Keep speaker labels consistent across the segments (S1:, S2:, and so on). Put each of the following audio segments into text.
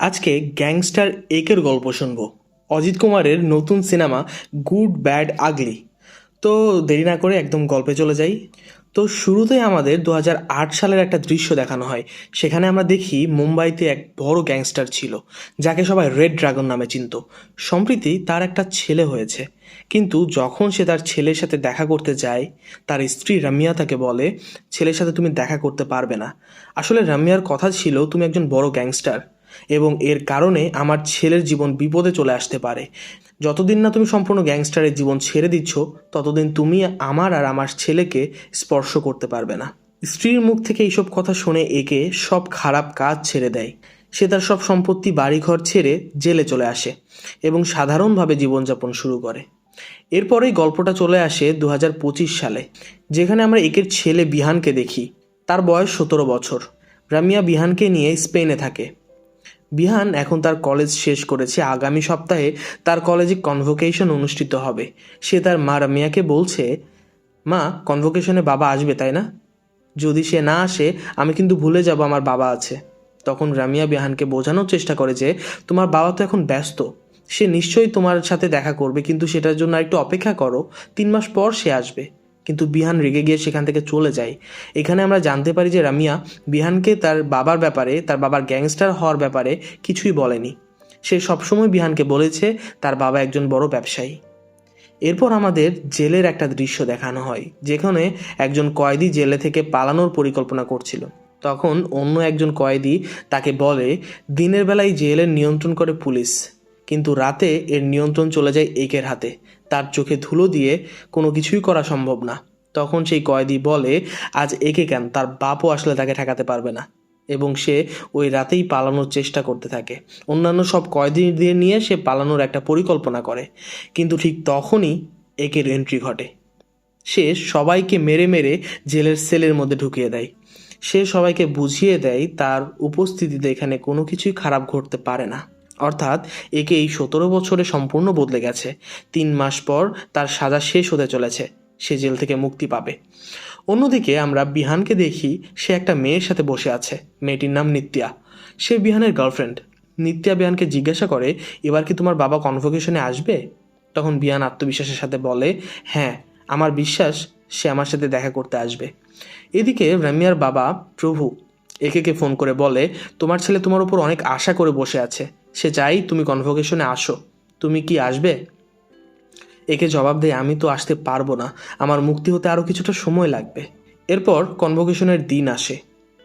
S1: আজকে গ্যাংস্টার একের গল্প শুনব। অজিত কুমারের নতুন সিনেমা গুড, ব্যাড, আগলি। তো দেরি না করে একদম গল্পে চলে যাই। তো শুরুতেই আমাদের দু হাজার আট সালের একটা দৃশ্য দেখানো হয়। সেখানে আমরা দেখি মুম্বাইতে এক বড় গ্যাংস্টার ছিল, যাকে সবাই রেড ড্রাগন নামে চিনত। সম্প্রতি তার একটা ছেলে হয়েছে। কিন্তু যখন সে তার ছেলের সাথে দেখা করতে যায়, তার স্ত্রী রামিয়া তাকে বলে, ছেলের সাথে তুমি দেখা করতে পারবে না। আসলে রামিয়ার কথা ছিল, তুমি একজন বড় গ্যাংস্টার। এবং এর কারণে আমার ছেলের জীবন বিপদে চলে আসতে পারে। যতদিন না তুমি সম্পূর্ণ গ্যাংস্টারের জীবন ছেড়ে দিচ্ছ, ততদিন তুমি আমার আর আমার ছেলেকে স্পর্শ করতে পারবে না। স্ত্রীর মুখ থেকে এইসব কথা শুনে একে সব খারাপ কাজ ছেড়ে দেয়। সে তার সব সম্পত্তি বাড়িঘর ছেড়ে জেলে চলে আসে এবং সাধারণভাবে জীবনযাপন শুরু করে। এরপরেই গল্পটা চলে আসে দু হাজার পঁচিশ সালে, যেখানে আমরা একের ছেলে বিহানকে দেখি। তার বয়স সতেরো বছর। রামিয়া বিহানকে নিয়ে স্পেনে থাকে। বিহান এখন তার কলেজ শেষ করেছে। আগামী সপ্তাহে তার কলেজে কনভোকেশন অনুষ্ঠিত হবে। সে তার মা রামিয়াকে বলছে, মা কনভোকেশনে বাবা আসবে, তাই না? যদি সে না আসে, আমি কিন্তু ভুলে যাব, আমার বাবা আছে। তখন রামিয়া বিহানকে বোঝানোর চেষ্টা করে যে, তোমার বাবা তো এখন ব্যস্ত। সে নিশ্চয়ই তোমার সাথে দেখা করবে, কিন্তু সেটার জন্য একটু অপেক্ষা করো। তিন মাস পর সে আসবে। কিন্তু বিহান রেগে গিয়ে সেখান থেকে চলে যায়। এখানে আমরা জানতে পারি যে রামিয়া বিহানকে তার বাবার ব্যাপারে, তার বাবার গ্যাংস্টার হওয়ার ব্যাপারে কিছুই বলেনি। সে সবসময় বিহানকে বলেছে, তার বাবা একজন বড় ব্যবসায়ী। এরপর আমাদের জেলের একটা দৃশ্য দেখানো হয়, যেখানে একজন কয়েদি জেলে থেকে পালানোর পরিকল্পনা করছিল। তখন অন্য একজন কয়েদি তাকে বলে, দিনের বেলায় জেলের নিয়ন্ত্রণ করে পুলিশ। কিন্তু রাতে এর নিয়ন্ত্রণ চলে যায় একের হাতে। তার চোখে ধুলো দিয়ে কোনো কিছুই করা সম্ভব না। তখন সেই কয়েদি বলে, আজ একে কেন? তার বাপও আসলে তাকে ঠেকাতে পারবে না। এবং সে ওই রাতেই পালানোর চেষ্টা করতে থাকে। অন্যান্য সব কয়েদিদের নিয়ে সে পালানোর একটা পরিকল্পনা করে। কিন্তু ঠিক তখনই একের এন্ট্রি ঘটে। সে সবাইকে মেরে মেরে জেলের সেলের মধ্যে ঢুকিয়ে দেয়। সে সবাইকে বুঝিয়ে দেয়, তার উপস্থিতিতে এখানে কোনো কিছুই খারাপ ঘটতে পারে না। অর্থাৎ একে এই সতেরো বছরে সম্পূর্ণ বদলে গেছে। তিন মাস পর তার সাজা শেষ হতে চলেছে। সে জেল থেকে মুক্তি পাবে। অন্যদিকে আমরা বিহানকে দেখি, সে একটা মেয়ের সাথে বসে আছে। মেয়েটির নাম নিত্যা। সে বিহানের গার্লফ্রেন্ড নিত্যা বিহানকে জিজ্ঞাসা করে, এবার কি তোমার বাবা কনভোকেশনে আসবে? তখন বিহান আত্মবিশ্বাসের সাথে বলে হ্যাঁ আমার বিশ্বাস সে আমার সাথে দেখা করতে আসবে। এদিকে রামিয়ার বাবা প্রভু একেকে ফোন করে বলে, তোমার ছেলে তোমার উপর অনেক আশা করে বসে আছে। সে চাই তুমি কনভোকেশনে আসো। তুমি কি আসবে? একে জবাব দেয়, আমি তো আসতে পারব না। আমার মুক্তি হতে আরও কিছুটা সময় লাগবে। এরপর কনভোকেশনের দিন আসে।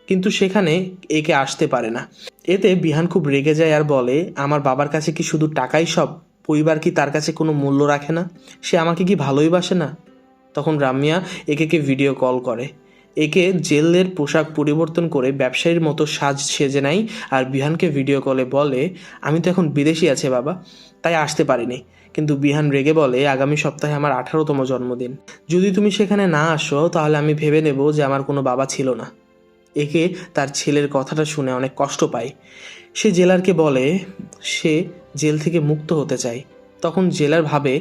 S1: কিন্তু সেখানে একে আসতে পারে না। এতে বিহান খুব রেগে যায় আর বলে, আমার বাবার কাছে কি শুধু টাকাই সব? পরিবার কি তার কাছে কোনো মূল্য রাখে না? সে আমাকে কি ভালোই বাসে না? তখন রামিয়া একেকে ভিডিও কল করে। একে জেলের পোশাক পরিবর্তন করে ব্যবসায়ীর মতো সাজ সেজে নেয় আর বিহানকে ভিডিও কলে বলে, আমি তো এখন বিদেশি আছে বাবা, তাই আসতে পারিনি। কিন্তু বিহান রেগে বলে, আগামী সপ্তাহে আমার আঠারোতম জন্মদিন। যদি তুমি সেখানে না আসো, তাহলে আমি ভেবে নেব যে আমার কোনো বাবা ছিল না। একে তার ছেলের কথাটা শুনে অনেক কষ্ট পায়। সে জেলারকে বলে, সে জেল থেকে মুক্ত হতে চায়। তখন জেলার ভাবে,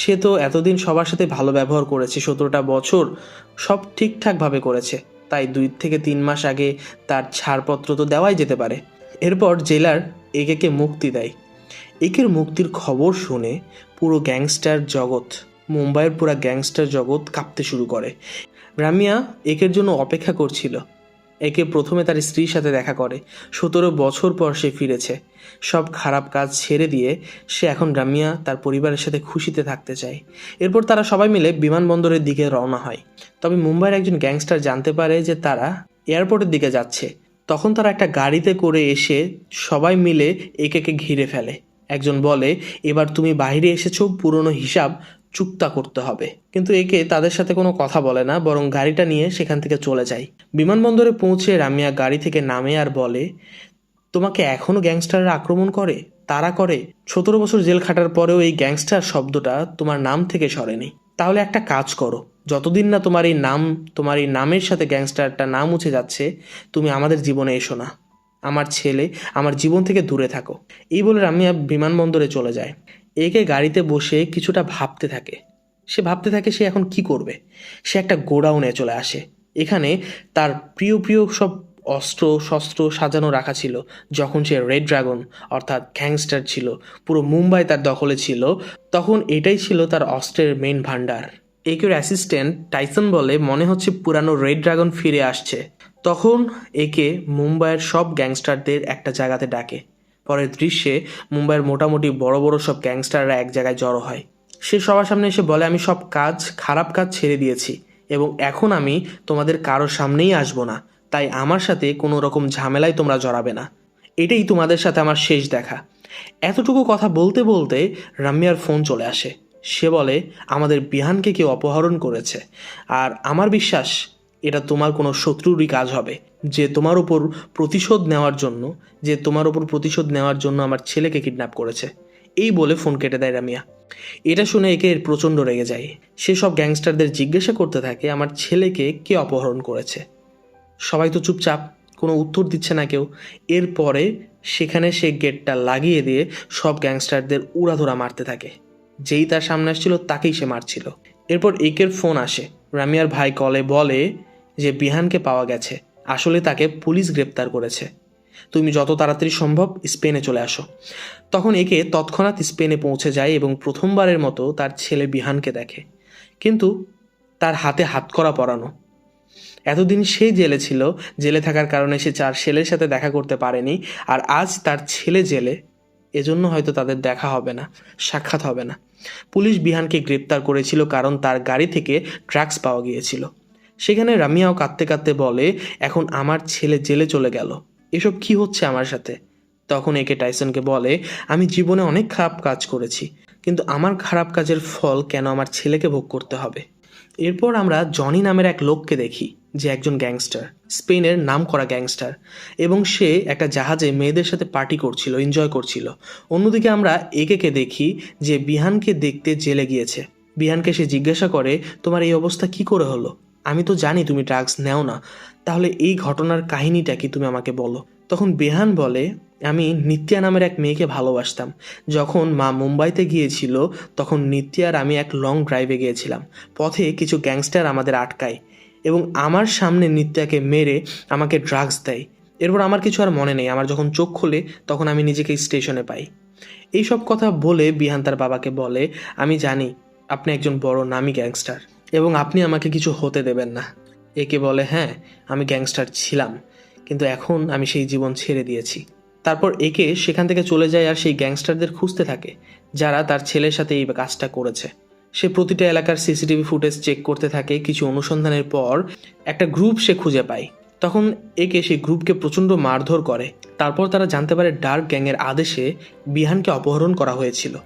S1: সে তো এতদিন সবার সাথে ভালো ব্যবহার করেছে, সতেরোটা বছর সব ঠিকঠাকভাবে করেছে। তাই দুই থেকে তিন মাস আগে তার ছাড়পত্র তো দেওয়াই যেতে পারে। এরপর জেলার একেকে মুক্তি দেয়। একের মুক্তির খবর শুনে পুরো গ্যাংস্টার জগৎ, মুম্বাইয়ের পুরো গ্যাংস্টার জগৎ কাঁপতে শুরু করে। রামিয়া একের জন্য অপেক্ষা করছিল। একে প্রথমে তার স্ত্রীর সাথে দেখা করে। সতেরো বছর পর সে ফিরেছে। সব খারাপ কাজ ছেড়ে দিয়ে সে এখন রামিয়া তার পরিবারের সাথে খুশিতে থাকতে চায়। এরপর তারা সবাই মিলে বিমানবন্দরের দিকে রওনা হয়। তবে মুম্বাইয়ের একজন গ্যাংস্টার জানতে পারে যে তারা এয়ারপোর্টের দিকে যাচ্ছে। তখন তারা একটা গাড়িতে করে এসে সবাই মিলে একেকে ঘিরে ফেলে। একজন বলে, এবার তুমি বাইরে এসেছ, পুরনো হিসাব চুক্তা করতে হবে। কিন্তু একে তাদের সাথে কোনো কথা বলে না, বরং গাড়িটা নিয়ে সেখান থেকে চলে যায়। বিমানবন্দরে পৌঁছে রামিয়া গাড়ি থেকে নামে আর বলে, তোমাকে এখনও গ্যাংস্টাররা আক্রমণ করে? তারা করে? সতেরো বছর জেল খাটার পরেও এই গ্যাংস্টার শব্দটা তোমার নাম থেকে সরেনি। তাহলে একটা কাজ করো। যতদিন না তোমার এই নাম, তোমার এই নামের সাথে গ্যাংস্টারটা নাম মুছে যাচ্ছে, তুমি আমাদের জীবনে এসো না। আমার ছেলে, আমার জীবন থেকে দূরে থাকো। এই বলে রামিয়া বিমানবন্দরে চলে যায়। একে গাড়িতে বসে কিছুটা ভাবতে থাকে। সে ভাবতে থাকে সে এখন কি করবে। সে একটা গোডাউনে চলে আসে। এখানে তার প্রিয় প্রিয় সব অস্ত্র, শস্ত্র সাজানো রাখা ছিল। যখন সে রেড ড্রাগন অর্থাৎ গ্যাংস্টার ছিল, পুরো মুম্বাই তার দখলে ছিল, তখন এটাই ছিল তার অস্ত্রের মেন ভান্ডার একের অ্যাসিস্ট্যান্ট টাইসন বলে, মনে হচ্ছে পুরানো রেড ড্রাগন ফিরে আসছে। তখন একে মুম্বাইয়ের সব গ্যাংস্টারদের একটা জায়গাতে ডাকে। পরের দৃশ্যে মুম্বাইয়ের মোটামুটি বড় বড় সব গ্যাংস্টাররা এক জায়গায় জড়ো হয়। সে সবার সামনে এসে বলে, আমি সব কাজ, খারাপ কাজ ছেড়ে দিয়েছি এবং এখন আমি তোমাদের কারোর সামনেই আসব না। তাই আমার সাথে কোনো রকম ঝামেলায় তোমরা জড়াবে না। এটাই তোমাদের সাথে আমার শেষ দেখা। এতটুকু কথা বলতে বলতে রাম্যার ফোন চলে আসে। সে বলে, আমাদের বিহানকে কেউ অপহরণ করেছে। আর আমার বিশ্বাস এটা তোমার কোনো শত্রুরই কাজ হবে। যে তোমার উপর প্রতিশোধ নেওয়ার জন্য, যে তোমার উপর প্রতিশোধ নেওয়ার জন্য আমার ছেলেকে কিডন্যাপ করেছে। এই বলে ফোন কেটে দেয় রামিয়া। এটা শুনে একে প্রচণ্ড রেগে যায়। সে সব গ্যাংস্টারদের জিজ্ঞাসা করতে থাকে, আমার ছেলেকে কে অপহরণ করেছে? সবাই তো চুপচাপ, কোনো উত্তর দিচ্ছে না কেউ। এরপরে সেখানে সে গেটটা লাগিয়ে দিয়ে সব গ্যাংস্টারদের উড়াধুরা মারতে থাকে। যেই তার সামনে আসছিল, তাকেই সে মারছিল। এরপর একের ফোন আসে। রামিয়ার ভাই কলে বলে যে বিহানকে পাওয়া গেছে, আসলে তাকে পুলিশ গ্রেপ্তার করেছে। তুমি যত তাড়াতাড়ি সম্ভব স্পেনে চলে আসো। তখন একে তৎক্ষণাৎ স্পেনে পৌঁছে যায় এবং প্রথমবারের মতো তার ছেলে বিহানকে দেখে। কিন্তু তার হাতে হাতকড়া পরানো। এতদিন সে জেলে ছিল, জেলে থাকার কারণে সে চার ছেলের সাথে দেখা করতে পারেনি, আর আজ তার ছেলে জেলে, এজন্য হয়তো তাদের দেখা হবে না, সাক্ষাৎ হবে না। পুলিশ বিহানকে গ্রেপ্তার করেছিল কারণ তার গাড়ি থেকে ড্রাগস পাওয়া গিয়েছিল। সেখানে রামিয়াও কাঁদতে কাঁদতে বলে, এখন আমার ছেলে জেলে চলে গেল। এসব কি হচ্ছে আমার সাথে? তখন একে টাইসনকে বলে, আমি জীবনে অনেক খারাপ কাজ করেছি, কিন্তু আমার খারাপ কাজের ফল কেন আমার ছেলেকে ভোগ করতে হবে? এরপর আমরা জনি নামের এক লোককে দেখি, যে একজন গ্যাংস্টার, স্পেনের নাম করা গ্যাংস্টার, এবং সে একটা জাহাজে মেয়েদের সাথে পার্টি করছিল, এনজয় করছিল। অন্যদিকে আমরা একেকে দেখি, যে বিহানকে দেখতে জেলে গিয়েছে। বিহানকে সে জিজ্ঞাসা করে, তোমার এই অবস্থা কি করে হলো? আমি তো জানি তুমি ড্রাগস নেও না। তাহলে এই ঘটনার কাহিনীটা কি তুমি আমাকে বলো? তখন বেহান বলে, আমি নিত্যা নামের এক মেয়েকে ভালোবাসতাম। যখন মা মুম্বাইতে গিয়েছিল, তখন নিত্যার আমি এক লং ড্রাইভে গিয়েছিলাম। পথে কিছু গ্যাংস্টার আমাদের আটকায় এবং আমার সামনে নিত্যাকে মেরে আমাকে ড্রাগস দেয়। এরপর আমার কিছু আর মনে নেই। আমার যখন চোখ খোলে, তখন আমি নিজেকে স্টেশনে পাই। এইসব কথা বলে বিহান তার বাবাকে বলে, আমি জানি আপনি একজন বড় নামী গ্যাংস্টার এবং আপনি আমাকে কিছু হতে দেবেন না। একে বলে হ্যাঁ আমি গ্যাংস্টার ছিলাম, কিন্তু এখন আমি সেই জীবন ছেড়ে দিয়েছি। তারপর একে সেখান থেকে চলে যায় আর সেই গ্যাংস্টারদের খুঁজতে থাকে, যারা তার ছেলের সাথে এই কাজটা করেছে। সে প্রতিটা এলাকার সিসিটিভি ফুটেজ চেক করতে থাকে, কিছু অনুসন্ধানের পর একটা গ্রুপ সে খুঁজে পায়। তখন একে সেই গ্রুপকে প্রচণ্ড মারধর করে। তারপর তারা জানতে পারে ডার্ক গ্যাংয়ের আদেশে বিহানকে অপহরণ করা হয়েছিল।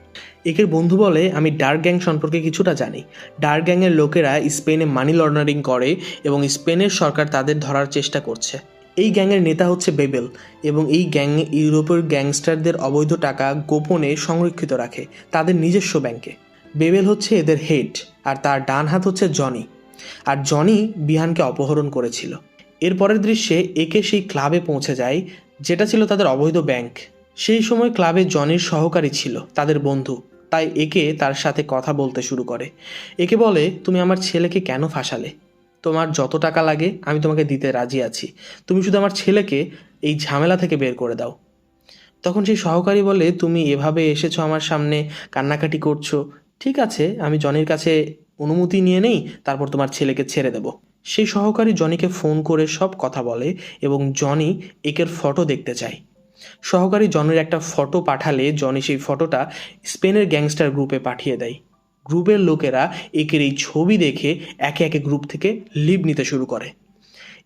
S1: একের বন্ধু বলে, আমি ডার্ক গ্যাং সম্পর্কে কিছুটা জানি। ডার্ক গ্যাংয়ের লোকেরা স্পেনে মানি লন্ডারিং করে এবং স্পেনের সরকার তাদের ধরার চেষ্টা করছে। এই গ্যাংয়ের নেতা হচ্ছে বেবেল এবং এই গ্যাং ইউরোপের গ্যাংস্টারদের অবৈধ টাকা গোপনে সংরক্ষিত রাখে তাদের নিজস্ব ব্যাংকে। বেবেল হচ্ছে এদের হেড আর তার ডান হাত হচ্ছে জনি। আর জনি বিহানকে অপহরণ করেছিল। এর পরের দৃশ্যে একে সেই ক্লাবে পৌঁছে যায়, যেটা ছিল তাদের অবৈধ ব্যাংক। সেই সময় ক্লাবে জনের সহকারী ছিল, তাদের বন্ধু। তাই একে তার সাথে কথা বলতে শুরু করে। একে বলে, তুমি আমার ছেলেকে কেন ফাঁসালে? তোমার যত টাকা লাগে, আমি তোমাকে দিতে রাজি আছি। তুমি শুধু আমার ছেলেকে এই ঝামেলা থেকে বের করে দাও। তখন সেই সহকারী বলে, তুমি এভাবে এসেছ আমার সামনে, কান্নাকাটি করছ। ঠিক আছে, আমি জনের কাছে অনুমতি নিয়ে নেই, তারপর তোমার ছেলেকে ছেড়ে দেব। সেই সহকারী জনিকে ফোন করে সব কথা বলে এবং জনি একের ফটো দেখতে চায়। সহকারী জনের একটা ফটো পাঠালে জনি সেই ফটোটা স্পেনের গ্যাংস্টার গ্রুপে পাঠিয়ে দেয়। গ্রুপের লোকেরা একের এই ছবি দেখে একে একে গ্রুপ থেকে লিভ নিতে শুরু করে।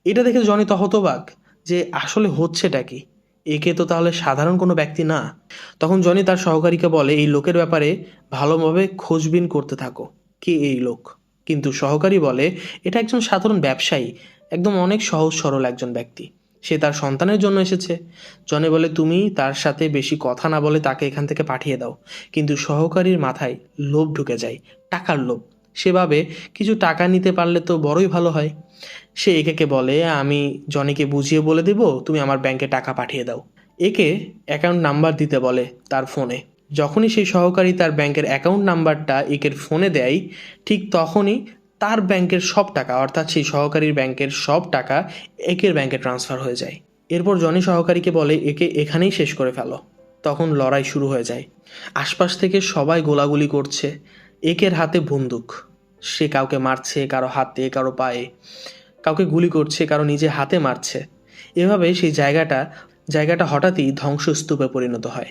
S1: এটা দেখে জনি তো হতবাক যে আসলে হচ্ছেটা কি? একে তো তাহলে সাধারণ কোনো ব্যক্তি না। তখন জনি তার সহকারীকে বলে, এই লোকের ব্যাপারে ভালোভাবে খোঁজবিন করতে থাকো। কে এই লোক? কিন্তু সহকারী বলে, এটা একজন সাধারণ ব্যবসায়ী, একদম অনেক সহজ সরল একজন ব্যক্তি। সে তার সন্তানের জন্য এসেছে। জনে বলে, তুমি তার সাথে বেশি কথা না বলে তাকে এখান থেকে পাঠিয়ে দাও। কিন্তু সহকারীর মাথায় লোভ ঢুকে যায়, টাকার লোভ। সেভাবে কিছু টাকা নিতে পারলে তো বড়ই ভালো হয়। সে একেকে বলে, আমি জনিকে বুঝিয়ে বলে দেব, তুমি আমার ব্যাংকে টাকা পাঠিয়ে দাও। একে অ্যাকাউন্ট নাম্বার দিতে বলে তার ফোনে। যখনই সেই সহকারী তার ব্যাংকের অ্যাকাউন্ট নাম্বারটা একের ফোনে দেয়, ঠিক তখনই তার ব্যাংকের সব টাকা, অর্থাৎ সেই সহকারীর ব্যাংকের সব টাকা একের ব্যাংকে ট্রান্সফার হয়ে যায়। এরপর জনি সহকারীকে বলে, একে এখানেই শেষ করে ফেলো। তখন লড়াই শুরু হয়ে যায়। আশপাশ থেকে সবাই গোলাগুলি করছে। একের হাতে বন্দুক। সে কাউকে মারছে, কারও হাতে, কারও পায়ে। কাউকে গুলি করছে, কারও নিজে হাতে মারছে। এভাবে সেই জায়গাটা জায়গাটা হঠাৎই ধ্বংসস্তূপে পরিণত হয়।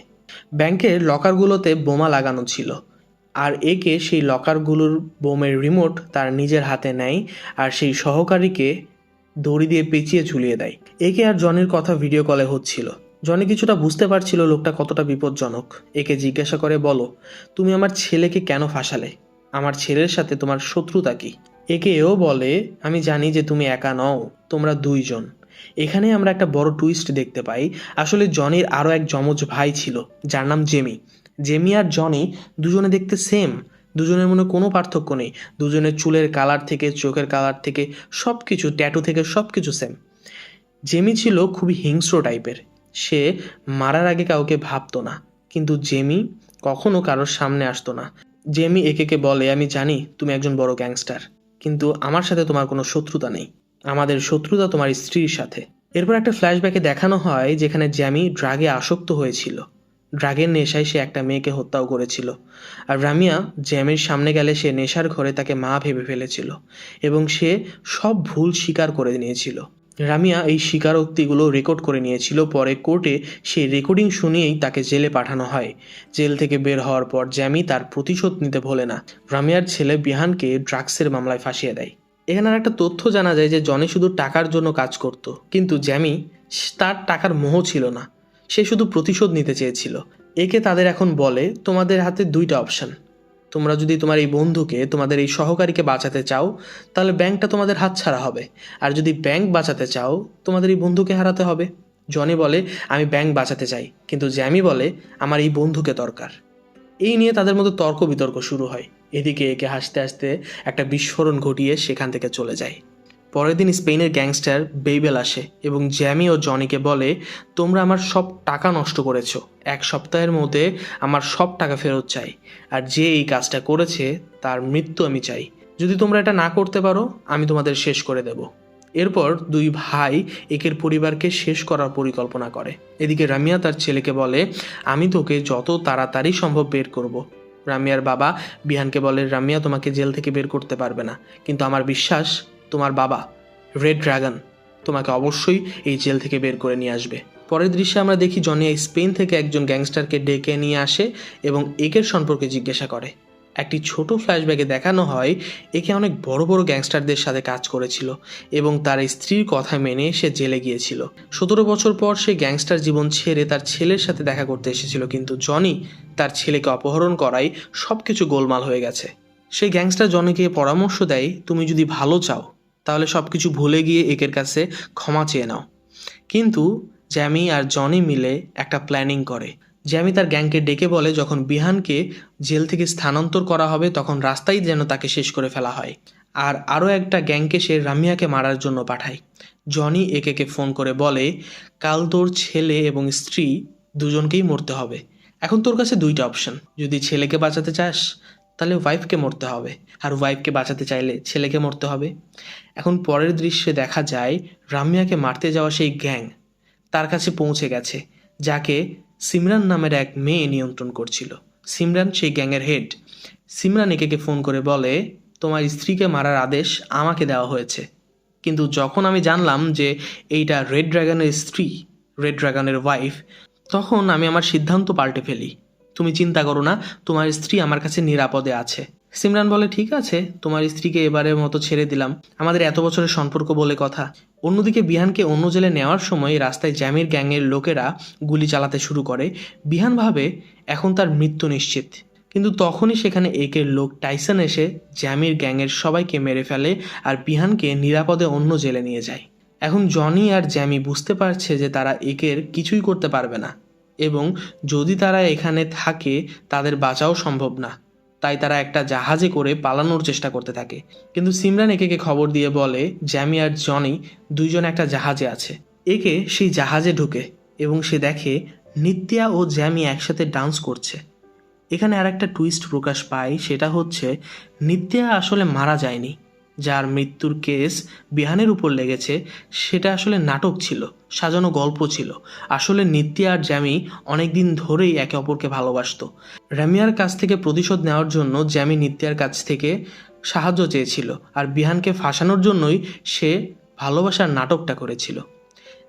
S1: ব্যাংকের লকারগুলোতে বোমা লাগানো ছিল, আর একে সেই লকারগুলোর বোমের রিমোট তার নিজের হাতে নেয় আর সেই সহকারীকে দড়ি দিয়ে পেঁচিয়ে ঝুলিয়ে দেয়। একে আর জনির কথা ভিডিও কলে হচ্ছিল। জনি কিছুটা বুঝতে পারছিল লোকটা কতটা বিপজ্জনক। একে জিজ্ঞাসা করে, বলো, তুমি আমার ছেলেকে কেন ফাঁসালে? আমার ছেলের সাথে তোমার শত্রুতা কি? একে এও বলে, আমি জানি যে তুমি একা নও, তোমরা দুইজন। এখানে আমরা একটা বড় টুইস্ট দেখতে পাই। আসলে জনির আরও এক যমজ ভাই ছিল, যার নাম জেমি। জেমি আর জনি দুজনে দেখতে সেম দুজনের মনে কোনো পার্থক্য নেই। দুজনের চুলের কালার থেকে, চোখের কালার থেকে সব কিছু ট্যাটু থেকে সব কিছু সেম জেমি ছিল খুবই হিংস্র টাইপের সে মারার আগে কাউকে ভাবতো না, কিন্তু জেমি কখনো কারোর সামনে আসতো না। জেমি একেকে বলে, আমি জানি তুমি একজন বড় গ্যাংস্টার কিন্তু আমার সাথে তোমার কোনো শত্রুতা নেই। আমাদের শত্রুতা তোমার স্ত্রীর সাথে। এরপর একটা ফ্ল্যাশব্যাকে দেখানো হয় যেখানে জ্যামি ড্রাগে আসক্ত হয়েছিল। ড্রাগের নেশায় সে একটা মেয়েকে হত্যাও করেছিল। আর রামিয়া জ্যামের সামনে গেলে সে নেশার ঘরে তাকে মা ভেবে ফেলেছিল এবং সে সব ভুল স্বীকার করে নিয়েছিল। রামিয়া এই স্বীকারোক্তিগুলো রেকর্ড করে নিয়েছিল। পরে কোর্টে সেই রেকর্ডিং শুনিয়েই তাকে জেলে পাঠানো হয়। জেল থেকে বের হওয়ার পর জ্যামি তার প্রতিশোধ নিতে ভোলে না। রামিয়ার ছেলে বিহানকে ড্রাগসের মামলায় ফাঁসিয়ে দেয়। এখানে একটা তথ্য জানা যায় যে জনি শুধু টাকার জন্য কাজ করত, কিন্তু জ্যামি তার টাকার মোহ ছিল না। সে শুধু প্রতিশোধ নিতে চেয়েছিল। একে তাদের এখন বলে, তোমাদের হাতে দুইটা অপশন। তোমরা যদি তোমার এই বন্ধুকে, তোমাদের এই সহকারীকে বাঁচাতে চাও, তাহলে ব্যাংকটা তোমাদের হাতছাড়া হবে। আর যদি ব্যাংক বাঁচাতে চাও, তোমাদের এই বন্ধুকে হারাতে হবে। জনি বলে, আমি ব্যাংক বাঁচাতে চাই। কিন্তু জ্যামি বলে, আমার এই বন্ধুকে দরকার। এই নিয়ে তাদের মধ্যে তর্ক বিতর্ক শুরু হয়। এদিকে একে হাসতে হাসতে একটা বিস্ফোরণ ঘটিয়ে সেখান থেকে চলে যায়। পরের দিন স্পেনের গ্যাংস্টার বেইবেল আসে এবং জ্যামি ও জনিকে বলে, তোমরা আমার সব টাকা নষ্ট করেছ। এক সপ্তাহের মধ্যে আমার সব টাকা ফেরত চাই। আর যে এই কাজটা করেছে, তার মৃত্যু আমি চাই। যদি তোমরা এটা না করতে পারো, আমি তোমাদের শেষ করে দেব এরপর দুই ভাই একের পরিবারকে শেষ করার পরিকল্পনা করে। এদিকে রামিয়া তার ছেলেকে বলে, আমি তোকে যত তাড়াতাড়ি সম্ভব বের করব। রামিয়ার বাবা বিহানকে বলে, রামিয়া তোমাকে জেল থেকে বের করতে পারবে না। কিন্তু আমার বিশ্বাস, তোমার বাবা, রেড ড্রাগন, তোমাকে অবশ্যই এই জেল থেকে বের করে নিয়ে আসবে। পরের দৃশ্যে আমরা দেখি জনি স্পেন থেকে একজন গ্যাংস্টারকে ডেকে নিয়ে আসে এবং একের সম্পর্কে জিজ্ঞাসা করে। একটি ছোট ফ্ল্যাশব্যাকে দেখানো হয়, একে অনেক বড় বড় গ্যাংস্টারদের সাথে কাজ করেছিল এবং তার স্ত্রীর কথা মেনে সে জেলে গিয়েছিল। সতেরো বছর পর সে গ্যাংস্টার জীবন ছেড়ে তার ছেলের সাথে দেখা করতে এসেছিল, কিন্তু জনি তার ছেলেকে অপহরণ করায় সব কিছু গোলমাল হয়ে গেছে। সেই গ্যাংস্টার জনিকে পরামর্শ দেয়, তুমি যদি ভালো চাও, তাহলে সব কিছু ভুলে গিয়ে একের কাছে ক্ষমা চেয়ে নাও। কিন্তু জ্যামি আর জনি মিলে একটা প্ল্যানিং করে। জ্যামি তার গ্যাংকে ডেকে বলে, যখন বিহানকে জেল থেকে স্থানান্তর করা হবে, তখন রাস্তায় যেন তাকে শেষ করে ফেলা হয়। আর আরও একটা গ্যাংকে সে রামিয়াকে মারার জন্য পাঠায়। জনি একেকে ফোন করে বলে, কাল তোর ছেলে এবং স্ত্রী দুজনকেই মরতে হবে। এখন তোর কাছে দুইটা অপশন। যদি ছেলেকে বাঁচাতে চাস, তাহলে ওয়াইফকে মরতে হবে। আর ওয়াইফকে বাঁচাতে চাইলে ছেলেকে মরতে হবে। এখন পরের দৃশ্যে দেখা যায়, রামিয়াকে মারতে যাওয়া সেই গ্যাং তার কাছে পৌঁছে গেছে, যাকে সিমরান নামের এক মেয়ে নিয়ন্ত্রণ করছিল। সিমরান সেই গ্যাংয়ের হেড সিমরান একে ফোন করে বলে, তোমার স্ত্রীকে মারার আদেশ আমাকে দেওয়া হয়েছে। কিন্তু যখন আমি জানলাম যে এইটা রেড ড্রাগনের স্ত্রী রেড ড্রাগনের ওয়াইফ তখন আমি আমার সিদ্ধান্ত পাল্টে ফেলি। তুমি চিন্তা করো না, তোমার স্ত্রী আমার কাছে নিরাপদে আছে। সিমরান বলে, ঠিক আছে, তোমার স্ত্রীকে এবারের মতো ছেড়ে দিলাম। আমাদের এত বছরের সম্পর্ক বলে কথা। অন্যদিকে বিহানকে অন্য জেলে নেওয়ার সময় রাস্তায় জ্যামির গ্যাংয়ের লোকেরা গুলি চালাতে শুরু করে। বিহান ভাবে, এখন তার মৃত্যু নিশ্চিত। কিন্তু তখনই সেখানে একের লোক টাইসন এসে জ্যামির গ্যাংয়ের সবাইকে মেরে ফেলে আর বিহানকে নিরাপদে অন্য জেলে নিয়ে যায়। এখন জনি আর জ্যামি বুঝতে পারছে যে তারা একের কিছুই করতে পারবে না এবং যদি তারা এখানে থাকে, তাদের বাঁচাও সম্ভব না। তাই তারা একটা জাহাজে করে পালানোর চেষ্টা করতে থাকে। কিন্তু সিমরান একে খবর দিয়ে বলে, জ্যামি আর জনি দুইজন একটা জাহাজে আছে। একে সেই জাহাজে ঢুকে এবং সে দেখে নিত্যা ও জ্যামি একসাথে ডান্স করছে। এখানে আর একটা টুইস্ট প্রকাশ পায়, সেটা হচ্ছে, নিত্যা আসলে মারা যায়নি। যার মৃত্যুর কেস বিহানের উপর লেগেছে, সেটা আসলে নাটক ছিল, সাজানো গল্প ছিল। আসলে নিত্যা আর জ্যামি অনেকদিন ধরেই একে অপরকে ভালোবাসতো। র্যামিয়ার কাছ থেকে প্রতিশোধ নেওয়ার জন্য জ্যামি নিত্যার কাছ থেকে সাহায্য চেয়েছিল আর বিহানকে ফাঁসানোর জন্যই সে ভালোবাসার নাটকটা করেছিল।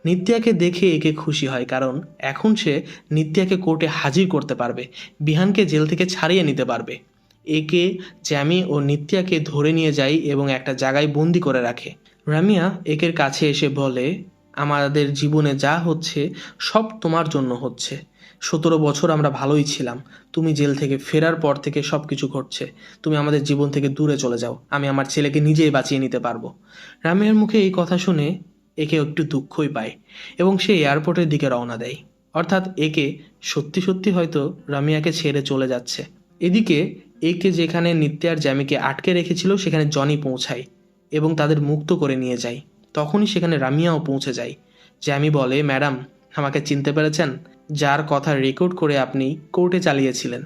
S1: নিত্যাকে দেখে একে খুশি হয় কারণ এখন সে নিত্যাকে কোর্টে হাজির করতে পারবে, বিহানকে জেল থেকে ছাড়িয়ে নিতে পারবে। একে জ্যামি ও নিত্যাকে ধরে নিয়ে যায় এবং একটা জায়গায় বন্দি করে রাখে। রামিয়া একের কাছে এসে বলে, আমাদের জীবনে যা হচ্ছে, সব তোমার জন্য হচ্ছে। সতেরো বছর আমরা ভালোই ছিলাম। তুমি জেল থেকে ফেরার পর থেকে সব কিছু ঘটছে। তুমি আমাদের জীবন থেকে দূরে চলে যাও। আমি আমার ছেলেকে নিজেই বাঁচিয়ে নিতে পারব। রামিয়ার মুখে এই কথা শুনে একে একটু দুঃখই পায় এবং সে এয়ারপোর্টের দিকে রওনা দেয়। অর্থাৎ একে সত্যি সত্যি হয়তো রামিয়াকে ছেড়ে চলে যাচ্ছে। এদিকে, একে যেখানে নিত্যার জ্যামিকে আটকে রেখেছিল, সেখানে জনি পৌঁছায় এবং তাদের মুক্ত করে নিয়ে যায়। তখনই সেখানে রামিয়াও পৌঁছে যায়। জ্যামি বলে, ম্যাডাম, আমাকে চিনতে পেরেছেন? যার কথা রেকর্ড করে আপনি কোর্টে চালিয়েছিলেন।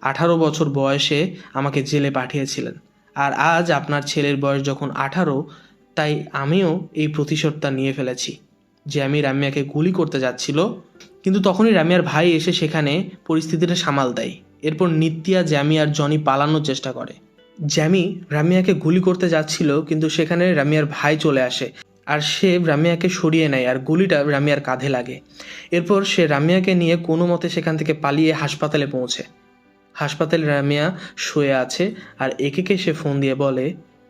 S1: আঠারো বছর বয়সে আমাকে জেলে পাঠিয়েছিলেন। আর আজ আপনার ছেলের বয়স যখন আঠারো, তাই আমিও এই প্রতিশোধটা নিয়ে ফেলেছি। আমি রামিয়াকে গুলি করতে যাচ্ছিল, কিন্তু তখনই রামিয়ার ভাই এসে সেখানে পরিস্থিতিটা সামাল দেয়। এরপর নিত্যা, জ্যামি আর জনি পালানোর চেষ্টা করে। জ্যামি রামিয়াকে গুলি করতে যাচ্ছিল, কিন্তু সেখানে রামিয়ার ভাই চলে আসে আর সে রামিয়াকে সরিয়ে নেয় আর গুলিটা রামিয়ার কাঁধে লাগে। এরপর সে রামিয়াকে নিয়ে কোনো মতে সেখান থেকে পালিয়ে হাসপাতালে পৌঁছে। হাসপাতালে রামিয়া শুয়ে আছে আর একেকে সে ফোন দিয়ে বলে,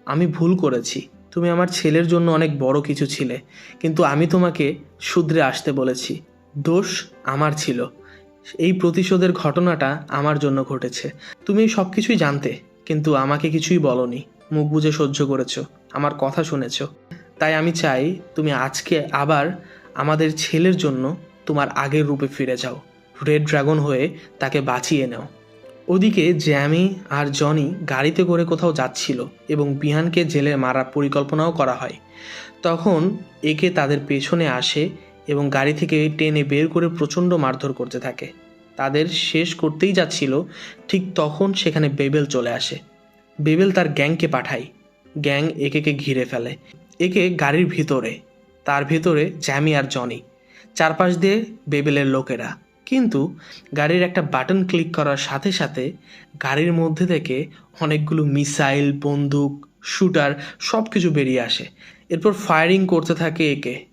S1: আমি ভুল করেছি। তুমি আমার ছেলের জন্য অনেক বড় কিছু ছিলে, কিন্তু আমি তোমাকে শুধরে আসতে বলেছি। দোষ আমার ছিল। এই প্রতিশোধের ঘটনাটা আমার জন্য ঘটেছে। তুমি সব কিছুই জানতে, কিন্তু আমাকে কিছুই বলনি। মুখ বুজে সহ্য করেছ, আমার কথা শুনেছো। তাই আমি চাই তুমি আজকে আবার আমাদের ছেলের জন্য তোমার আগের রূপে ফিরে যাও। রেড ড্রাগন হয়ে তাকে বাঁচিয়ে নাও। ওদিকে জ্যামি আর জনি গাড়িতে করে কোথাও যাচ্ছিল এবং বিহানকে জেলে মারার পরিকল্পনাও করা হয়। তখন একে তাদের পেছনে আসে এবং গাড়ি থেকে টেনে বের করে প্রচণ্ড মারধর করতে থাকে। তাদের শেষ করতেই যাচ্ছিল, ঠিক তখন সেখানে বেবেল চলে আসে। বেবেল তার গ্যাংকে পাঠায়। গ্যাং একে ঘিরে ফেলে। একে গাড়ির ভিতরে, তার ভিতরে জ্যামি আর জনি। চারপাশ দিয়ে বেবেলের লোকেরা। কিন্তু গাড়ির একটা বাটন ক্লিক করার সাথে সাথে গাড়ির মধ্যে থেকে অনেকগুলো মিসাইল, বন্দুক, শুটার সব কিছু বেরিয়ে আসে। এরপর ফায়ারিং করতে থাকে একে।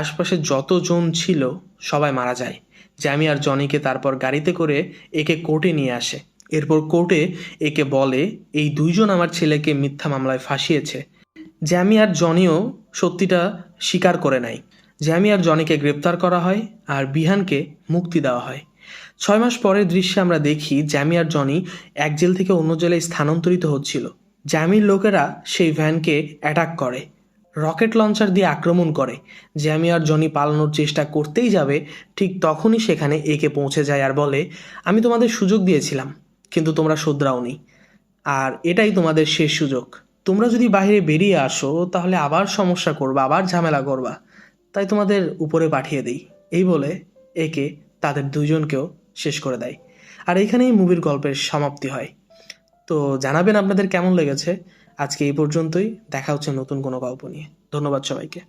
S1: আশপাশে যতজন ছিল, সবাই মারা যায়। জ্যামি আর জনিকে তারপর গাড়িতে করে একে কোর্টে নিয়ে আসে। এরপর কোর্টে একে বলে, এই দুইজন আমার ছেলেকে মিথ্যা মামলায় ফাঁসিয়েছে। জ্যামি আর জনিও সত্যিটা স্বীকার করে নেয়। জ্যামি আর জনিকে গ্রেপ্তার করা হয় আর বিহানকে মুক্তি দেওয়া হয়। ছয় মাস পরের দৃশ্যে আমরা দেখি, জ্যামি আর জনি এক জেল থেকে অন্য জেলে স্থানান্তরিত হচ্ছিল। জ্যামির লোকেরা সেই ভ্যানকে অ্যাটাক করে। রকেট লঞ্চার দিয়ে আক্রমণ করে। জ্যামি আর জনি পালানোর চেষ্টা করতেই যাবে, ঠিক তখনই সেখানে একে পৌঁছে যায় আর বলে, আমি তোমাদের সুযোগ দিয়েছিলাম, কিন্তু তোমরা শুধরাওনি। আর এটাই তোমাদের শেষ সুযোগ। তোমরা যদি বাইরে বেরিয়ে আসো, তাহলে আবার সমস্যা করবা, আবার ঝামেলা করবা। তাই তোমাদের উপরে পাঠিয়ে দিই। এই বলে একে তাদের দুজনকেও শেষ করে দেয়। আর এখানেই মুভির গল্পের সমাপ্তি হয়। তো জানাবেন আপনাদের কেমন লেগেছে? আজকে এই পর্যন্তই। দেখা হচ্ছে নতুন কোনো গল্প নিয়ে। ধন্যবাদ সবাইকে।